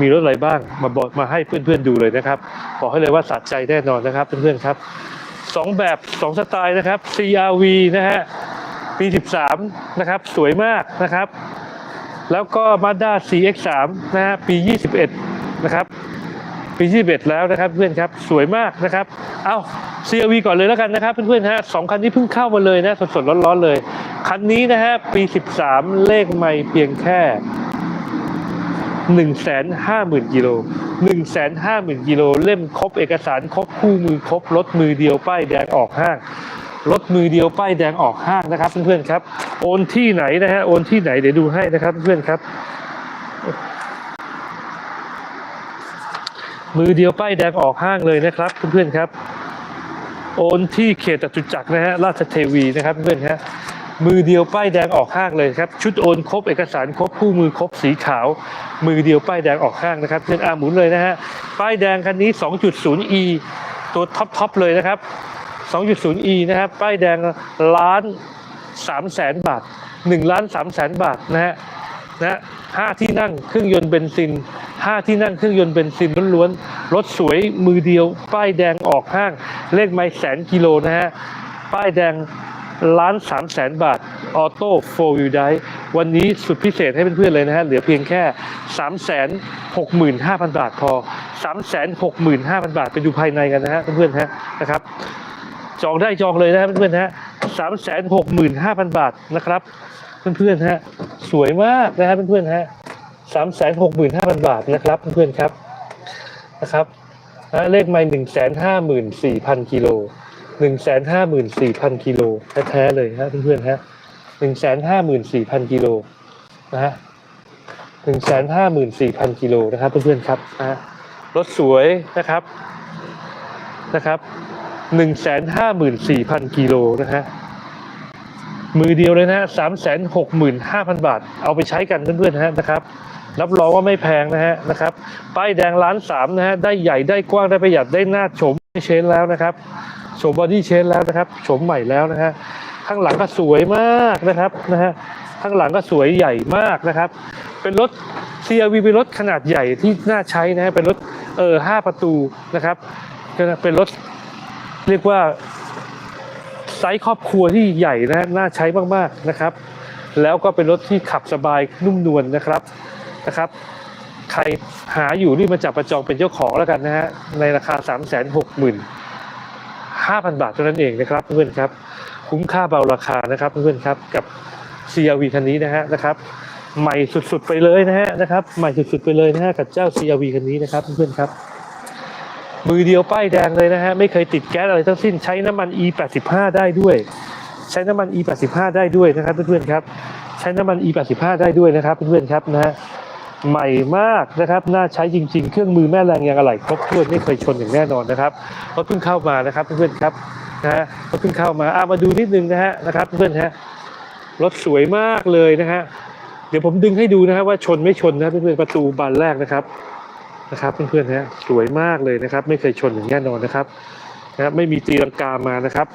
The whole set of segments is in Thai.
มีรถอะไรบ้างมาบอกมาให้เพื่อนๆดูเลยนะครับบอกให้เลยว่าสะใจแน่นอนนะครับเพื่อนๆครับสองแบบสองสไตล์นะครับ CRV นะฮะปี13นะครับ สวยมากนะครับ แล้วก็ Mazda CX3 นะฮะปี 21 นะครับ ปีที่11แล้วนะครับเพื่อนครับสวยมากนะครับ เอา CRV ก่อนเลยแล้วกันนะครับเพื่อนๆฮะสองคันนี้เพิ่งเข้ามาเลยนะสดๆร้อนๆเลย คันนี้นะฮะปี 13 เลขไม่เพียงแค่ 1 5 0 0 0 0กิโล1 5 0 0 0 0กิโลเล่มครบเอกสารครบคู่มือครบรถมือเดียวป้ายแดงออกห้างรถมือเดียวป้ายแดงออกห้างนะครับเพื่อนๆครับ โอนที่ไหนนะฮะโอนที่ไหนเดี๋ยวดูให้นะครับเพื่อนๆครับ มือเดียวป้ายแดงออกห้างเลยนะครับเพื่อนๆครับ โอนที่เขตจตุจักรนะฮะราชเทวีนะครับเพื่อนๆครับ มือเดียวป้ายแดงออกห้างเลยครับ ชุดโอนครบเอกสารครบคู่มือครบสีขาว มือเดียวป้ายแดงออกห้างนะครับเพื่อนอาหมุนเลยนะฮะป้ายแดงคันนี้ 2.0e ตัวท็อปท็อปเลยนะครับ 2.0e นะครับป้ายแดงล้าน3แสนบาท1ล้าน3แสนบาทนะฮะนะห้าที่นั่งเครื่องยนต์เบนซินห้าที่นั่งเครื่องยนต์เบนซินล้วนๆรถสวยมือเดียว ป้ายแดงออกห้างเลขไม่แสนกิโลนะฮะป้ายแดง ล้านสามแสนบาทออโต้โฟร์วิวได้วันนี้สุดพิเศษให้เพื่อนๆเลยนะฮะ เหลือเพียงแค่สามแสนหกหมื่นห้าพันบาทพอสามแสนหกหมื่นห้าพันบาทไปดูภายในกันนะฮะเพื่อนๆฮะนะครับ จองได้จองเลยนะครับเพื่อนๆฮะสามแสนหกหมื่นห้าพันบาทนะครับ เพื่อนๆฮะสวยมากนะครับเพื่อนๆฮะสามแสนหกหมื่นห้าพันบาทนะครับเพื่อนๆครับนะครับเลขไม่หนึ่งแสนห้าหมื่นสี่พันกิโล หนึ่งแสนห้าหมื่นสี่พันกิโลแท้ๆเลยฮะเพื่อนๆฮะหนึ่งแสนห้าหมื่นสี่พันกิโลนะฮะหนึ่งแสนห้าหมื่นสี่พันกิโลนะครับเพื่อนๆครับนะฮะรถสวยนะครับนะครับหนึ่งแสนห้าหมื่นสี่พันกิโลนะฮะมือเดียวเลยนะสามแสนหกหมื่นห้าพันบาท เอาไปใช้กันเพื่อนๆนะฮะนะครับ รับรองว่าไม่แพงนะฮะนะครับ ป้ายแดงล้านสามนะฮะ ได้ใหญ่ได้กว้างได้ประหยัดได้หน้าโฉมเชนแล้วนะครับ โฉมบอดี้เชนแล้วนะครับโฉมใหม่แล้วนะฮะข้างหลังก็สวยมากนะครับนะฮะข้างหลังก็สวยใหญ่มากนะครับ เป็นรถ CRV เป็นรถขนาดใหญ่ที่น่าใช้นะฮะเป็นรถเออห้าประตูนะครับเป็นรถเรียกว่าไซส์ครอบครัวที่ใหญ่นะน่าใช้มากๆนะครับ แล้วก็เป็นรถที่ขับสบายนุ่มนวลนะครับนะครับ ใครหาอยู่รีบมาจับประจองเป็นเจ้าของแล้วกันนะฮะในราคา 3 6 5 0 0 0 5,000 บาทเท่านั้นเองนะครับเพื่อนครับ คุ้มค่าเบาราคานะครับเพื่อนครับกับ CRV คันนี้นะฮะนะครับใหม่สุดๆไปเลยนะฮะนะครับใหม่สุดๆไปเลยนะฮะกับเจ้า CRV คันนี้นะครับเพื่อนครับ มือเดียวป้ายแดงเลยนะฮะไม่เคยติดแก๊สอะไรทั้งสิ้นใช้น้ำมัน E85 ได้ด้วย ใช้น้ำมัน E85 ได้ด้วยนะครับเพื่อนๆครับ ใช้น้ำมัน E85 ได้ด้วยนะครับเพื่อนๆครับนะฮะ ใหม่มากนะครับ น่าใช้จริง ๆ เครื่องมือแม่แรงยางอะไหล่ครบถ้วนไม่เคยชนอย่างแน่นอนนะครับรถเพิ่งเข้ามานะครับเพื่อนๆครับนะฮะรถเพิ่งเข้ามาอะมาดูนิดนึงนะฮะนะครับเพื่อนฮะรถสวยมากเลยนะฮะเดี๋ยวผมดึงให้ดูนะครับว่าชนไม่ชนนะเพื่อนๆประตูบานแรกนะครับนะครับเพื่อนๆฮะสวยมากเลยนะครับ ไม่เคยชนอย่างแน่นอนนะครับนะครับไม่มีตีลังกามานะครับ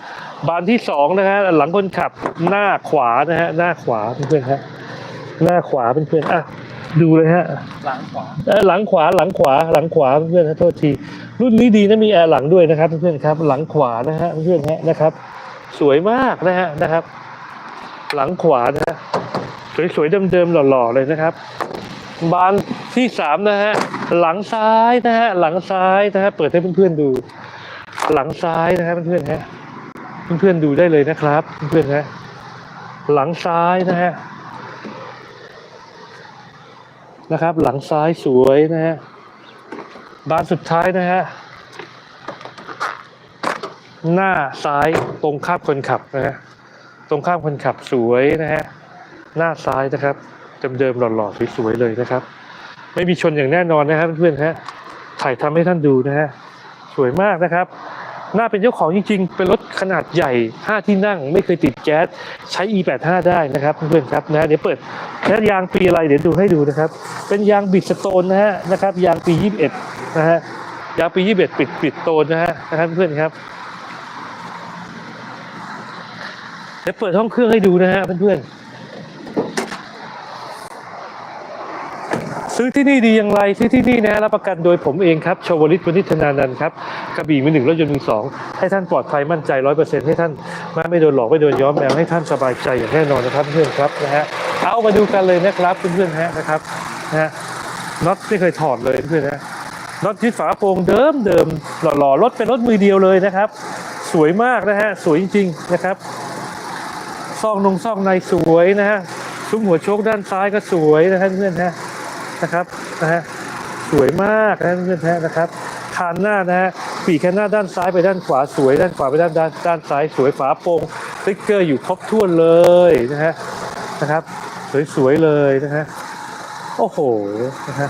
บานที่สองนะฮะหลังคนขับหน้าขวานะฮะหน้าขวาเพื่อนๆฮะหน้าขวาเพื่อนๆอะ ดูเลยฮะ หลังขวาเออหลังขวาหลังขวาหลังขวาเพื่อนฮะโทษที รุ่นนี้ดีนะมีแอร์หลังด้วยนะครับเพื่อนครับ หลังขวานะฮะเพื่อนฮะนะครับ สวยมากนะฮะนะครับ หลังขวานะฮะสวยๆเดิมๆหล่อๆเลยนะครับ บานที่สามนะฮะหลังซ้ายนะฮะหลังซ้ายนะฮะเปิดให้เพื่อนๆดู หลังซ้ายนะฮะเพื่อนๆฮะเพื่อนๆดูได้เลยนะครับ เพื่อนๆฮะหลังซ้ายนะฮะ นะครับ หลังซ้ายสวยนะฮะบานสุดท้ายนะฮะหน้าซ้ายตรงข้ามคนขับนะฮะตรงข้ามคนขับสวยนะฮะหน้าซ้ายนะครับเดิมๆหล่อๆสวยๆเลยนะครับ ไม่มีชนอย่างแน่นอนนะครับเพื่อนๆฮะถ่ายทำให้ท่านดูนะฮะสวยมากนะครับน่าเป็นเจ้าของจริงๆ เป็นรถขนาดใหญ่ 5 ที่นั่ง ไม่เคยติดแก๊ส ใช้ E85 ได้นะครับเพื่อนๆครับนะ เดี๋ยวเปิด แล้วยางปีอะไรเดี๋ยวดูให้ดูนะครับ เป็นยางบิดสโตนนะฮะนะครับ ยางปี 21 นะฮะยางปี 21 ปิดปิดโตนนะฮะนะครับเพื่อนครับเดี๋ยวเปิดห้องเครื่องให้ดูนะฮะเพื่อนซื้อที่นี่ดีอย่างไรซื้อที่นี่นะรับประกันโดยผมเองครับชวลิตวณิธนานันท์ครับกระบี่มือหนึ่งรถยนต์มือสองให้ท่านปลอดภัยมั่นใจร้อยเปอร์เซ็นต์ให้ท่านมาไม่โดนหลอกไม่โดนย้อมแมวให้ท่านสบายใจอย่างแน่นอนนะครับเพื่อนครับนะฮะ เอามาดูกันเลยนะครับเพื่อนๆฮะนะครับนะฮะน็อตไม่เคยถอดเลยเพื่อนนะน็อตยึดฝาโปร่งเดิมเดิมหล่อๆรถเป็นรถมือเดียวเลยนะครับ สวยมากนะฮะสวยจริง ๆนะครับซองนงซองในสวยนะฮะซุ้มหัวโชคด้านซ้ายก็สวยนะฮะเพื่อนฮะนะครับนะฮะสวยมากนะเพื่อนๆฮะนะครับคานหน้านะฮะปีกแค่หน้าด้านซ้ายไปด้านขวาสวย ด้านขวาไปด้านด้านด้านซ้ายสวยฝาโปร่งสติ๊กเกอร์อยู่ครบถ้วนเลยนะฮะนะครับ สวยๆเลยนะฮะ โอ้โหนะฮะ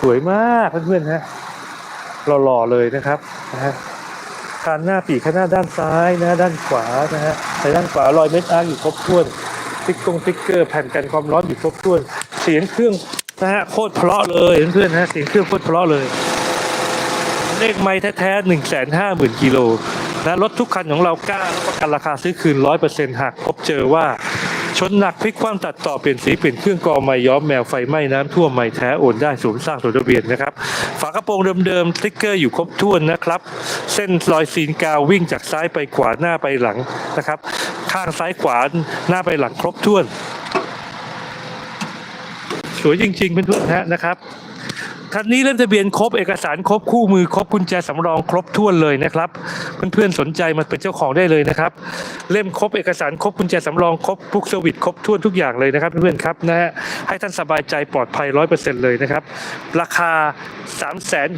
สวยมากเพื่อนๆฮะหล่อๆเลยนะครับนะฮะคานหน้าปีกข้างหน้าด้านซ้ายนะด้านขวานะฮะในด้านขวารอยเม็ดอาร์อยู่ครบถ้วนติ๊กกงติ๊กเกอร์แผ่นกันความร้อนอยู่ครบถ้วน เสียงเครื่องนะฮะโคตรเพราะเลยเพื่อนๆนะเสียงเครื่องโคตรเพราะเลย เลขไม้แท้ๆหนึ่งแสนห้าหมื่นกิโลนะรถทุกคันของเรากล้ารับประกันราคาซื้อคืนร้อยเปอร์เซ็นต์หากพบเจอว่า ชนหนักพลิกคว่ำตัดต่อเปลี่ยนสีเปลี่ยนเครื่องกรองไม่ย้อมแมวไฟไหม้น้ำท่วมไม่แท้โอนได้ศูนย์สร้างตัวทะเบียนนะครับฝากระโปรงเดิมๆสติ๊กเกอร์อยู่ครบถ้วนนะครับ เส้นรอยซีนกาววิ่งจากซ้ายไปขวาหน้าไปหลังนะครับ ข้างซ้ายขวาหน้าไปหลังครบถ้วน สวยจริงๆเพื่อนๆฮะนะครับ คันนี้เล่มทะเบียนครบเอกสารครบคู่มือครบกุญแจสำรองครบถ้วนเลยนะครับ เพื่อนๆสนใจมาเป็นเจ้าของได้เลยนะครับ เล่มครบเอกสารครบกุญแจสำรองครบทุกสวิตครบถ้วนทุกอย่างเลยนะครับเพื่อนๆครับนะฮะให้ท่านสบายใจปลอดภัยร้อยเปอร์เซ็นต์เลยนะครับ ราคา 3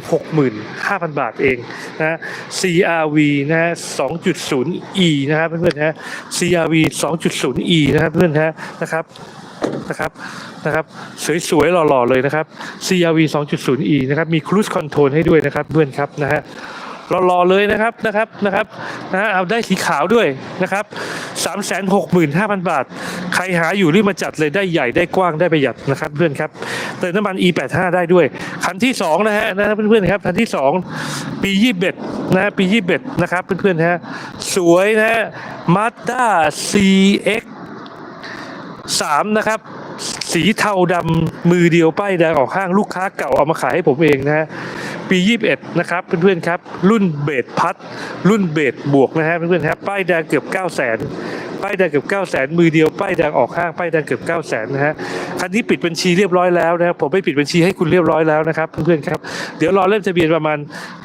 6 5 0 0 0 บาทเองนะฮะ CRV นะฮะ 2.0E นะครับเพื่อนๆฮะ CRV 2.0E นะครับเพื่อนๆฮะนะครับ นะครับนะครับสวยๆหล่อๆเลยนะครับ CRV 2.0E นะครับมี Cruise Control ให้ด้วยนะครับเพื่อนครับนะฮะหล่อๆเลยนะครับนะครับนะครับนะฮะเอาได้สีขาวด้วยนะครับ365,000 บาท ใครหาอยู่รีบมาจัดเลยได้ใหญ่ได้กว้างได้ประหยัดนะครับเพื่อนครับเติมน้ำมัน E85 ได้ด้วย คันที่ 2 นะฮะนะครับเพื่อนๆครับคันที่ 2 ปี 21นะฮะปี 21 นะครับเพื่อนๆฮะสวยนะฮะ Mazda CX สามนะครับ สีเทาดำมือเดียวป้ายแดงออกห้างลูกค้าเก่าเอามาขายให้ผมเองนะฮะปี 21 นะครับเพื่อนๆครับ รุ่นเบสพัด รุ่นเบสบวกนะฮะเพื่อนๆครับป้ายแดงเกือบ 9 0 0 0 0 0ป้ายแดงเกือบ9 0 0 0 0 0 มือเดียวป้ายแดงออกห้างป้ายแดงเกือบ9 0 0 0 0 0นะฮะคันนี้ปิดบัญชีเรียบร้อยแล้วนะครับผมไปปิดบัญชีให้คุณเรียบร้อยแล้วนะครับเพื่อนๆครับเดี๋ยวรอเล่มทะเบียนประมาณ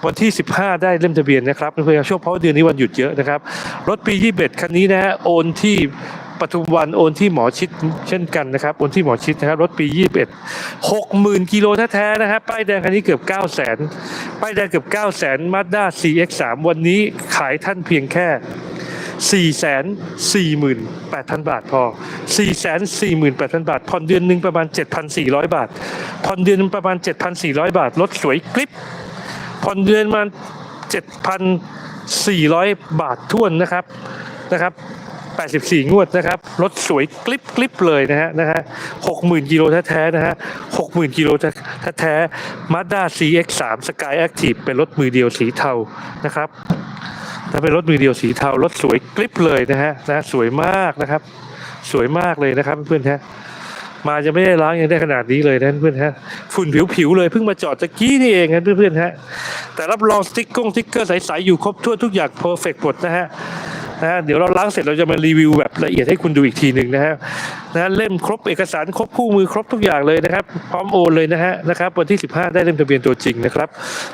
วันที่ 15 ได้เล่มทะเบียนนะครับเพื่อนๆช่วงเพราะว่าเดือนนี้วันหยุดเยอะนะครับรถปี 21 คันนี้นะฮะโอนที่ ปทุมวันโอนที่หมอชิดเช่นกันนะครับโอนที่หมอชิดนะครับรถปี 21 60,000กิโลแท้ๆนะครับป้ายแดงคันนี้เกือบ 9 0 0 0 0 0ป้ายแดงเกือบ 9 0 0 0 0 0 Mazda CX3 วันนี้ขายท่านเพียงแค่ 448,000 บาทพอ 448,000 บาท ผ่อนเดือนหนึ่งประมาณ 7,400 บาท ผ่อนเดือนประมาณ 7,400 บาท รถสวยกริบผ่อนเดือนมา7,400 บาทท่วนนะครับนะครับ 84 งวดนะครับรถสวยกลิบกลิบเลยนะฮะนะฮะ60,000กิโลแท้ๆนะฮะ60,000กิโลแท้ๆ Mazda CX3 Sky Active เป็นรถมือเดียวสีเทานะครับถ้าเป็นรถมือเดียวสีเทารถสวยกลิบเลยนะฮะนะสวยมากนะครับ สวยมากเลยนะครับเพื่อนฮะมาจะไม่ได้ล้างยังได้ขนาดนี้เลยนะเพื่อนฮะฝุ่นผิวๆเลยเพิ่งมาจอดตะกี้นี่เองนะเพื่อนๆฮะแต่รับรองสติ๊กกงสติ๊กเกอร์ใสๆอยู่ครบทั่วทุกอย่างเพอร์เฟกต์หมดนะฮะ นะฮะเดี๋ยวเราล้างเสร็จเราจะมารีวิวแบบละเอียดให้คุณดูอีกทีหนึ่งนะฮะนะเล่มครบเอกสารครบคู่มือครบทุกอย่างเลยนะครับ พร้อมโอนเลยนะฮะนะครับวันที่ 15 ได้เล่มทะเบียนตัวจริงนะครับ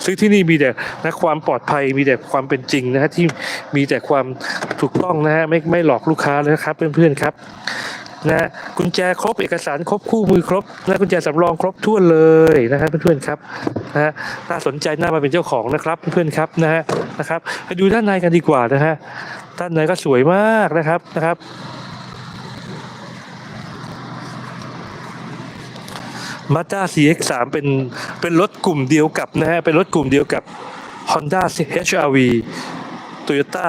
ซื้อที่นี่มีแต่นะความปลอดภัยมีแต่ความเป็นจริงนะฮะที่มีแต่ความถูกต้องนะฮะไม่ไม่หลอกลูกค้าเลยนะครับเพื่อนๆครับนะกุญแจครบเอกสารครบคู่มือครบนะกุญแจสำรองครบทั่วเลยนะครับเพื่อนๆครับนะฮะน่าสนใจน่ามาเป็นเจ้าของนะครับเพื่อนๆครับนะฮะนะครับไปดูด้านในกันดีกว่านะฮะ ด้านในก็สวยมากนะครับนะครับ Mazda CX3 เป็นเป็นรถกลุ่มเดียวกับนะฮะเป็นรถกลุ่มเดียวกับ Honda HR-V Toyota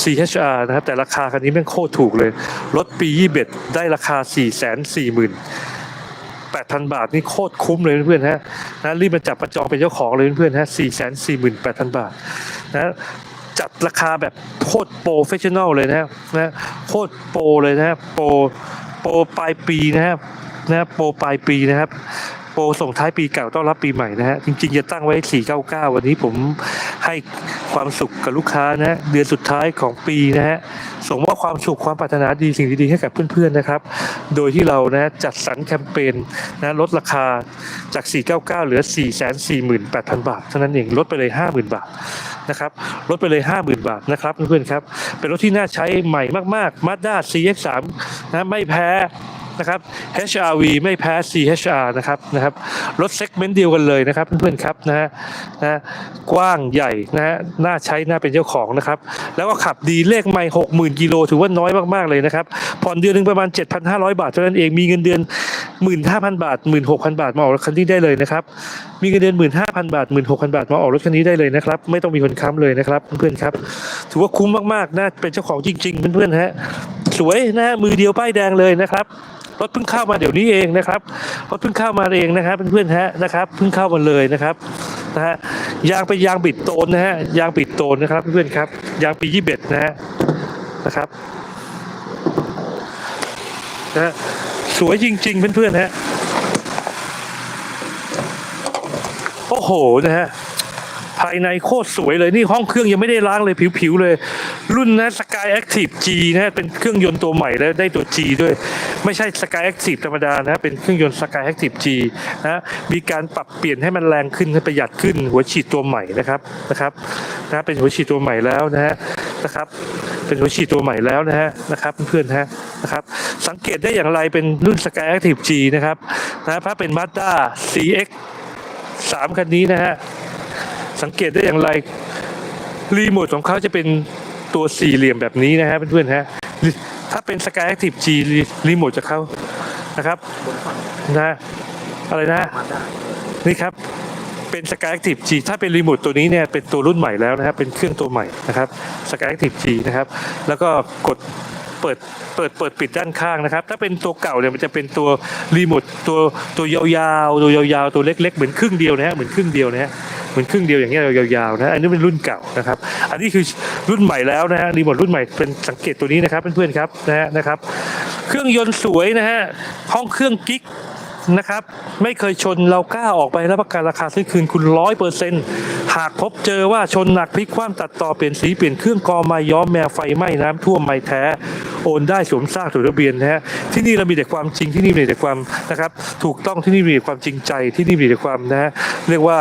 CHR นะครับ แต่ราคาคันนี้แม่งโคตรถูกเลย รถปี 21 ได้ราคา 4 4 0 0 0 0 8,000 บาท นี่โคตรคุ้มเลยเพื่อนๆฮะนะรีบมาจับประจองเป็นเจ้าของเลยเพื่อนๆฮะ4 4 8 0 0 0 บาทนะ จัดราคาแบบโคตรโปรเฟชชั่นอลเลยนะฮะนะโคตรโปรเลยนะฮะโปรโปรปลายปีนะฮะนะโปรปลายปีนะครับ โปรส่งท้ายปีเก่าต้อนรับปีใหม่นะฮะ จริงๆ จะตั้งไว้ 499 วันนี้ผมให้ความสุขกับลูกค้านะ เดือนสุดท้ายของปีนะฮะ ส่งมอบความสุขความปรารถนาดีสิ่งดีๆให้กับเพื่อนๆนะครับ โดยที่เรานะจัดสรรแคมเปญนะลดราคาจาก 499 เหลือ 448,000 บาท เท่านั้นเองลดไปเลย 50,000 บาทนะครับลดไปเลย 50,000 บาทนะครับเพื่อนๆครับ เป็นรถที่น่าใช้ใหม่มากๆ Mazda CX-3 นะไม่แพ้ นะครับ HRV ไม่แพ้ CHR นะครับนะครับรถเซกเมนต์เดียวกันเลยนะครับเพื่อนๆครับนะฮะนะกว้างใหญ่นะฮะน่าใช้น่าเป็นเจ้าของนะครับ แล้วก็ขับดีเลขไม่หกหมื่นกิโลถือว่าน้อยมากๆเลยนะครับผ่อนเดือนหนึ่งประมาณ 7,500 บาทเท่านั้นเองมีเงินเดือน 15,000 บาท 16,000 บาทมาออกรถคันนี้ได้เลยนะครับมีเงินเดือน 15,000 บาท 16,000 บาทมาออกรถคันนี้ได้เลยนะครับไม่ต้องมีคนค้ำเลยนะครับเพื่อนๆครับถือว่าคุ้มมากๆน่าเป็นเจ้าของจริงๆเพื่อนๆฮะ สวยนะฮะมือเดียวป้ายแดงเลยนะครับรถเพิ่งเข้ามาเดี๋ยวนี้เองนะครับรถเพิ่งเข้ามาเองนะครับเพื่อนๆฮะนะครับเพิ่งเข้ามาเลยนะครับนะฮะยางเป็นยางบิดโตนนะฮะยางบิดโตนนะครับเพื่อนๆครับยางปียี่สิบเอ็ดนะฮะนะครับนะฮะสวยจริง ๆ เพื่อนๆฮะโอ้โหนะฮะ ภายในโคตรสวยเลยนี่ห้องเครื่องยังไม่ได้ล้างเลยผิวๆเลย รุ่นนะ Sky Active G นะฮะเป็นเครื่องยนต์ตัวใหม่แล้วได้ตัว G ด้วย ไม่ใช่ Sky Active ธรรมดานะเป็นเครื่องยนต์ Sky Active G นะมีการปรับเปลี่ยนให้มันแรงขึ้นให้ประหยัดขึ้นหัวฉีดตัวใหม่นะครับนะครับนะเป็นหัวฉีดตัวใหม่แล้วนะฮะนะครับเป็นหัวฉีดตัวใหม่แล้วนะฮะนะครับเพื่อนๆฮะนะครับสังเกตได้อย่างไรเป็นรุ่น Sky Active G นะครับนะถ้าเป็น Mazda CX 3 คันนี้นะฮะ สังเกตได้อย่างไรรีโมทของเขาจะเป็นตัวสี่เหลี่ยมแบบนี้นะฮะเพื่อนๆฮะถ้าเป็น Sky Active G รีโมทจากเขานะครับนะอะไรนะ นี่ครับเป็น Sky Active G ถ้าเป็นรีโมทตัวนี้เนี่ยเป็นตัวรุ่นใหม่แล้วนะครับเป็นเครื่องตัวใหม่นะครับ Sky Active G นะครับ แล้วก็กด เปิดเปิดเปิดปิดด้านข้างนะครับ ถ้าเป็นตัวเก่าเนี่ยมันจะเป็นตัวรีโมทตัวตัวยาวๆตัวยาวๆตัวเล็ก ๆ เหมือนครึ่งเดียวนะฮะเหมือนครึ่งเดียวนะฮะเหมือนครึ่งเดียวอย่างเงี้ยยาวๆนะอันนี้เป็นรุ่นเก่านะครับ อันนี้คือรุ่นใหม่แล้วนะฮะรีโมทรุ่นใหม่เป็นสังเกตตัวนี้นะครับเพื่อนๆครับนะฮะนะครับ เครื่องยนต์สวยนะฮะห้องเครื่องกิ๊ก นะครับ ไม่เคยชนเรากล้าออกไปรับประกันราคาซื้อคืนคุณร้อยเปอร์เซ็นต์หากพบเจอว่าชนหนักพลิกคว่ำตัดต่อเปลี่ยนสีเปลี่ยนเครื่องกอไม้ย้อมแมวไฟไหม้น้ำท่วมไม่แท้โอนได้สวมซากถูกทะเบียนนะฮะที่นี่เรามีแต่ความจริงที่นี่มีแต่ความนะครับ ถูกต้องที่นี่มีแต่ความจริงใจที่นี่มีแต่ความนะฮะเรียกว่า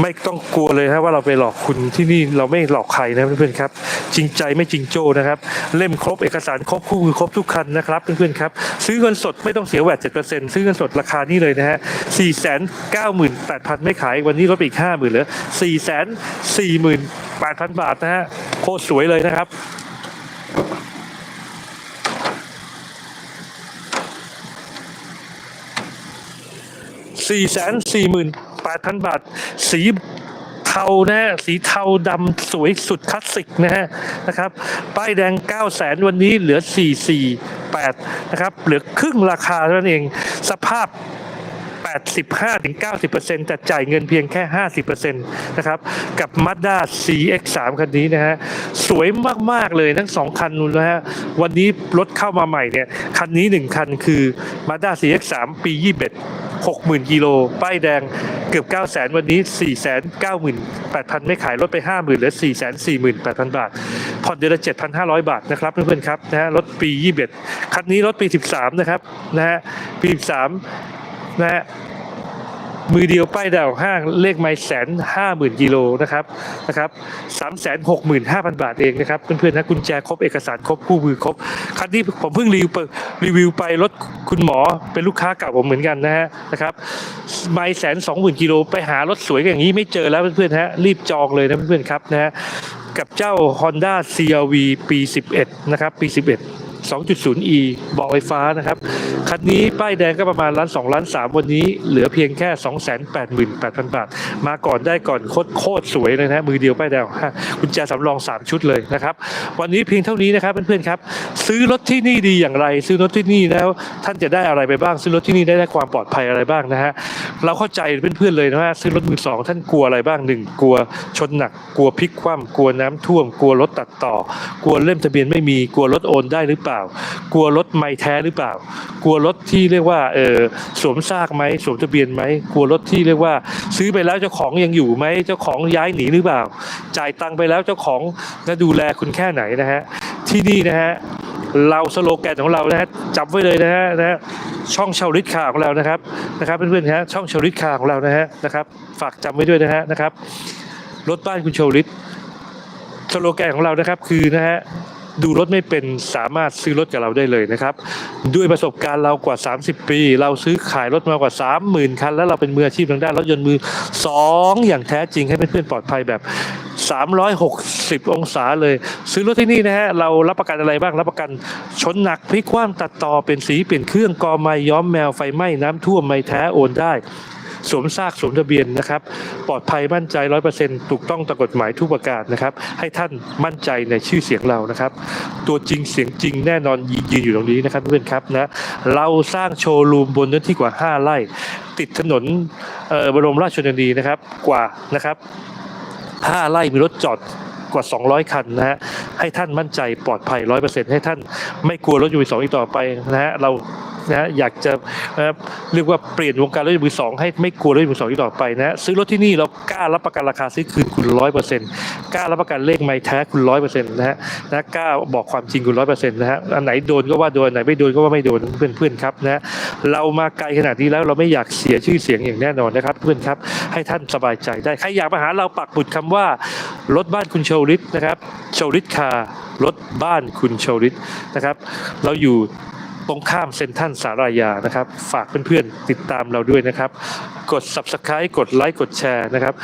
ไม่ต้องกลัวเลยนะว่าเราไปหลอกคุณที่นี่เราไม่หลอกใครนะเพื่อนๆครับ จริงใจไม่จริงโจ้นะครับ เล่มครบเอกสารครบคู่มือครบทุกคันนะครับเพื่อนๆครับ ซื้อเงินสดไม่ต้องเสียแหวดเจ็ดเปอร์เซ็นต์ซื้อเงินสดราคานี้เลยนะฮะสี่แสนเก้าหมื่นแปดพันไม่ขาย วันนี้ลดไปอีกห้าหมื่นเหลือสี่แสนสี่หมื่นแปดพันบาทนะฮะโคตรสวยเลยนะครับสี่แสนสี่หมื่นแปดพันบาท สีเทานะฮะสีเทาดำสวยสุดคลาสสิกนะฮะนะครับ ป้ายแดง9 0 0แสนวันนี้เหลือ 8นะครับเหลือครึ่งราคาเท่านั้นเอง สภาพ 85-90%แต่จ่ายเงินเพียงแค่ 50%นะครับ กับ Mazda CX-3 คันนี้นะฮะ สวยมาก ๆ เลยทั้ง 2 คันนู้นนะฮะ วันนี้รถเข้ามาใหม่เนี่ย คันนี้ 1 คันคือ Mazda CX-3 ปี 21 60,000 กิโล ป้ายแดงเกือบ 900,000 วันนี้ 498,000 ไม่ขายลดไป 50,000เหลือ 448,000 บาท ผ่อนเดือนละ 7,500 บาทนะครับเพื่อนๆครับนะฮะรถปี 21 คันนี้รถปี 13 นะครับนะฮะปี 13 นะฮะมือเดียวป้ายดาวห้างเลขไม่แสนห้าหมื่นกิโลนะครับนะครับสามแสนหกหมื่นห้าพันบาทเองนะครับ เพื่อนๆนะกุญแจครบเอกสารครบคู่มือครบ คันนี้ผมเพิ่งรีวิวไปรีวิวไปรถคุณหมอเป็นลูกค้าเก่าผมเหมือนกันนะฮะนะครับไม่แสนสองหมื่นกิโลไปหารถสวยอย่างนี้ไม่เจอแล้วเพื่อนๆฮะรีบจองเลยนะเพื่อนๆครับนะฮะกับเจ้า Honda CRV ปี 11 นะครับปี 11 2.0e บาะไฟฟ้านะครับ คันนี้ป้ายแดงก็ประมาณล้าน2ล้าน3วันนี้เหลือเพียงแค่ 288,000 บาท มาก่อนได้ก่อนโคตรโคตรสวยเลยนะมือเดียวป้ายแดงกุญแจสำรอง 3 ชุดเลยนะครับ วันนี้เพียงเท่านี้นะครับเพื่อนๆครับ ซื้อรถที่นี่ดีอย่างไร ซื้อรถที่นี่แล้วท่านจะได้อะไรไปบ้าง ซื้อรถที่นี่ได้ได้ความปลอดภัยอะไรบ้างนะฮะเราเข้าใจเพื่อนๆเลยนะว่าซื้อรถมือสองท่านกลัวอะไรบ้างหนึ่งกลัวชนหนักกลัวพลิกคว่ำกลัวน้ำท่วม กลัวรถตัดต่อ กลัวเล่มทะเบียนไม่มีกลัวรถโอนได้หรือเปล่ากลัวรถไม่แท้หรือเปล่า กลัวรถที่เรียกว่าเออสวมซากไหมสวมทะเบียนไหมกลัวรถที่เรียกว่า ซื้อไปแล้วเจ้าของยังอยู่ไหมเจ้าของย้ายหนีหรือเปล่า จ่ายตังค์ไปแล้วเจ้าของจะดูแลคุณแค่ไหนนะฮะที่นี่นะฮะเราสโลแกนของเรานะฮะจำไว้เลยนะฮะนะฮะช่องชาวลิตคาของเรานะครับนะครับเพื่อนๆฮะช่องชาวลิตคาของเรานะฮะนะครับ ฝากจำไว้ด้วยนะฮะนะครับรถบ้านคุณชาวลิตสโลแกนของเรานะครับคือนะฮะ ดูรถไม่เป็นสามารถซื้อรถกับเราได้เลยนะครับ ด้วยประสบการณ์เรากว่า 30 ปี เราซื้อขายรถมากว่า 30,000 คัน แล้วเราเป็นมืออาชีพทางด้านรถยนต์มือ 2 อย่างแท้จริงให้เพื่อนๆปลอดภัยแบบ 360 องศาเลย ซื้อรถที่นี่นะฮะเรารับประกันอะไรบ้างรับประกันชนหนักพลิกคว่ำตัดต่อเป็นสีเปลี่ยนเครื่องกอไม้ย้อมแมวไฟไหม้น้ำท่วมไม่แท้โอนได้ สวมซากสวมทะเบียนนะครับ ปลอดภัยมั่นใจร้อยเปอร์เซ็นต์ถูกต้องตามกฎหมายทุกประการนะครับ ให้ท่านมั่นใจในชื่อเสียงเรานะครับ ตัวจริงเสียงจริงแน่นอนยืนอยู่ตรงนี้นะครับเพื่อนครับนะเราสร้างโชว์รูมบนเนื้อที่กว่า 5 ไร่ ติดถนนบรมราชชนนีนะครับกว่านะครับ5ไร่มีรถจอด กว่า 200 คันนะฮะให้ท่านมั่นใจปลอดภัย 100%ให้ท่านไม่กลัวรถยนต์มือสองอีกต่อไปนะฮะเรานะอยากจะนะเรียกว่าเปลี่ยนวงการรถยนต์มือสองให้ไม่กลัวรถยนต์มือสองอีกต่อไปนะฮะซื้อรถที่นี่เรากล้ารับประกันราคาซื้อคืนคุณ100%กล้ารับประกันเลขไม่แท้คุณ100%นะฮะนะกล้าบอกความจริงคุณ100%นะฮะอันไหนโดนก็ว่าโดนอันไหนไม่โดนก็ว่าไม่โดนเพื่อนๆครับนะฮะ เรามาไกลขนาดนี้แล้วเราไม่อยากเสียชื่อเสียงอย่างแน่นอนนะครับ เพื่อนครับให้ท่านสบายใจได้ใครอยากมาหาเราปักบุดคำว่ารถบ้านคุณโชลิตนะครับโชลิตคารถบ้านคุณโชลิตนะครับ เราอยู่ ตรงข้ามเซ็นทรัลสารายานะครับ ฝากเพื่อนๆติดตามเราด้วยนะครับ กด subscribe กดไลค์กดแชร์นะครับ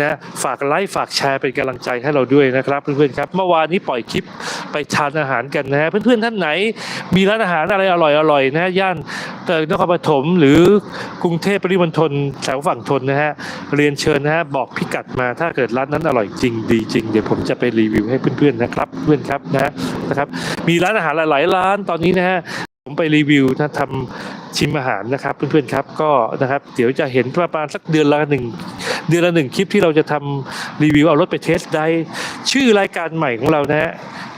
นะฝากไลค์ฝากแชร์เป็นกำลังใจให้เราด้วยนะครับเพื่อนๆครับเมื่อวานนี้ปล่อยคลิปไปทานอาหารกันนะเพื่อนๆท่านไหน มีร้านอาหารอะไรอร่อยๆนะย่านเอ่อนครปฐมหรือกรุงเทพปริมณฑลแถวฝั่งทนนะฮะเรียนเชิญนะฮะบอกพิกัดมาถ้าเกิดร้านนั้นอร่อยจริงดีจริงเดี๋ยวผมจะไปรีวิวให้เพื่อนๆนะครับเพื่อนครับนะนะครับมีร้านอาหารหลายๆร้านตอนนี้นะฮะ ผมไปรีวิวนะทำชิมอาหารนะครับเพื่อนๆครับก็นะครับเดี๋ยวจะเห็นประมาณสักเดือนละหนึ่งเดือนละหนึ่งคลิปที่เราจะทำรีวิวเอารถไปเทสได้ ชื่อรายการใหม่ของเรานะฮะ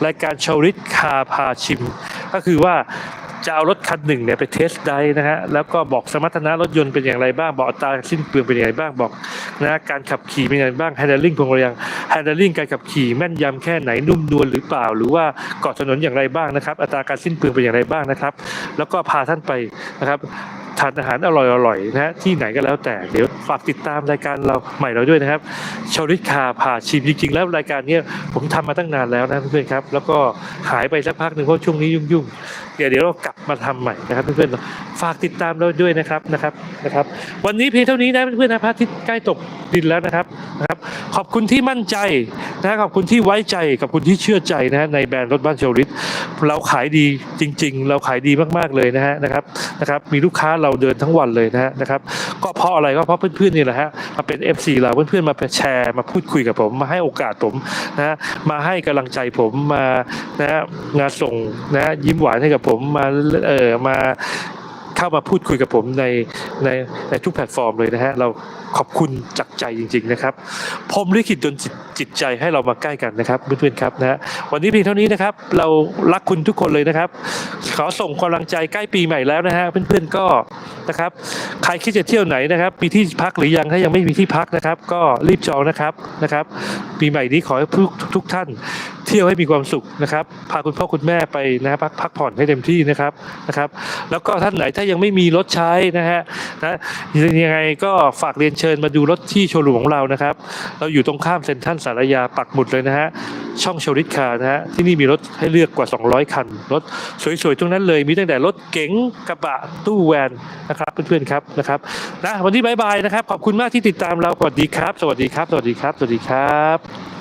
รายการชาวริตคาพาชิม ก็คือว่า จะเอารถคันหนึ่งเนี่ยไปเทสได้นะฮะแล้วก็บอกสมรรถนะรถยนต์เป็นอย่างไรบ้างบอกอัตราสิ้นเปลืองเป็นอย่างไรบ้างบอกนะการขับขี่เป็นอย่างไรบ้าง handling พวงมาลัย handling การขับขี่แม่นยำแค่ไหนนุ่มนวลหรือเปล่า หรือว่าเกาะถนนอย่างไรบ้างนะครับ อัตราการสิ้นเปลืองเป็นอย่างไรบ้างนะครับ แล้วก็พาท่านไปนะครับทานอาหารอร่อยๆนะฮะที่ไหนก็แล้วแต่เดี๋ยวฝากติดตามรายการเราใหม่เราด้วยนะครับชาวริคาพาชิมจริงๆ แล้วรายการนี้ผมทำมาตั้งนานแล้วนะเพื่อนๆครับ แล้วก็หายไปสักพักหนึ่งเพราะช่วงนี้ยุ่งๆ เดี๋ยวเดี๋ยวเรากลับมาทำใหม่นะครับเพื่อนๆฝากติดตามเราด้วยนะครับนะครับนะครับ วันนี้เพียงเท่านี้นะเพื่อนๆนะพระอาทิตย์ใกล้ตกดินแล้วนะครับนะครับ ขอบคุณที่มั่นใจนะขอบคุณที่ไว้ใจขอบคุณที่เชื่อใจนะฮะในแบรนด์รถบ้านเชลริตเราขายดีจริง ๆ เราขายดีมากๆเลยนะฮะนะครับนะครับ มีลูกค้าเราเดินทั้งวันเลยนะฮะนะครับ ก็เพราะอะไรก็เพราะเพื่อนๆนี่แหละฮะมาเป็น FC เราเพื่อนๆมาแชร์มาพูดคุยกับผม มาให้โอกาสผมนะมาให้กำลังใจผมมานะฮะงานส่งนะยิ้มหวานให้กับผมมาเออมาเข้ามาพูดคุยกับผมในในในทุกแพลตฟอร์มเลยนะฮะเรา ขอบคุณจากใจจริง ๆ นะครับผมลิขิตดนจิตจิตใจให้เรามาใกล้กันนะครับเพื่อนๆครับนะฮะวันนี้เพียงเท่านี้นะครับ เรารักคุณทุกคนเลยนะครับ ขอส่งกำลังใจใกล้ปีใหม่แล้วนะฮะเพื่อนๆก็นะครับ ใครคิดจะเที่ยวไหนนะครับ มีที่พักหรือยังถ้ายังไม่มีที่พักนะครับ ก็รีบจองนะครับนะครับ ปีใหม่นี้ขอให้ทุกทุกท่านเที่ยวให้มีความสุขนะครับ พาคุณพ่อคุณแม่ไปนะพักพักผ่อนให้เต็มที่นะครับนะครับ แล้วก็ท่านไหนถ้ายังไม่มีรถใช้นะฮะนะยังไงก็ฝากเรียนเชิญชิญมาดูรถที่โชว์รูมของเรานะครับ เราอยู่ตรงข้ามเซ็นทรัลสารยาปักหมุดเลยนะฮะ ช่องโชลิตคานะฮะ ที่นี่มีรถให้เลือกกว่า 200 คัน รถสวยๆ ตรงนั้นเลย มีตั้งแต่รถเก๋งกระบะตู้แวนนะครับเพื่อนๆครับนะครับนะวันนี้บายบายนะครับ ขอบคุณมากที่ติดตามเรา สวัสดีครับ สวัสดีครับ สวัสดีครับ สวัสดีครับ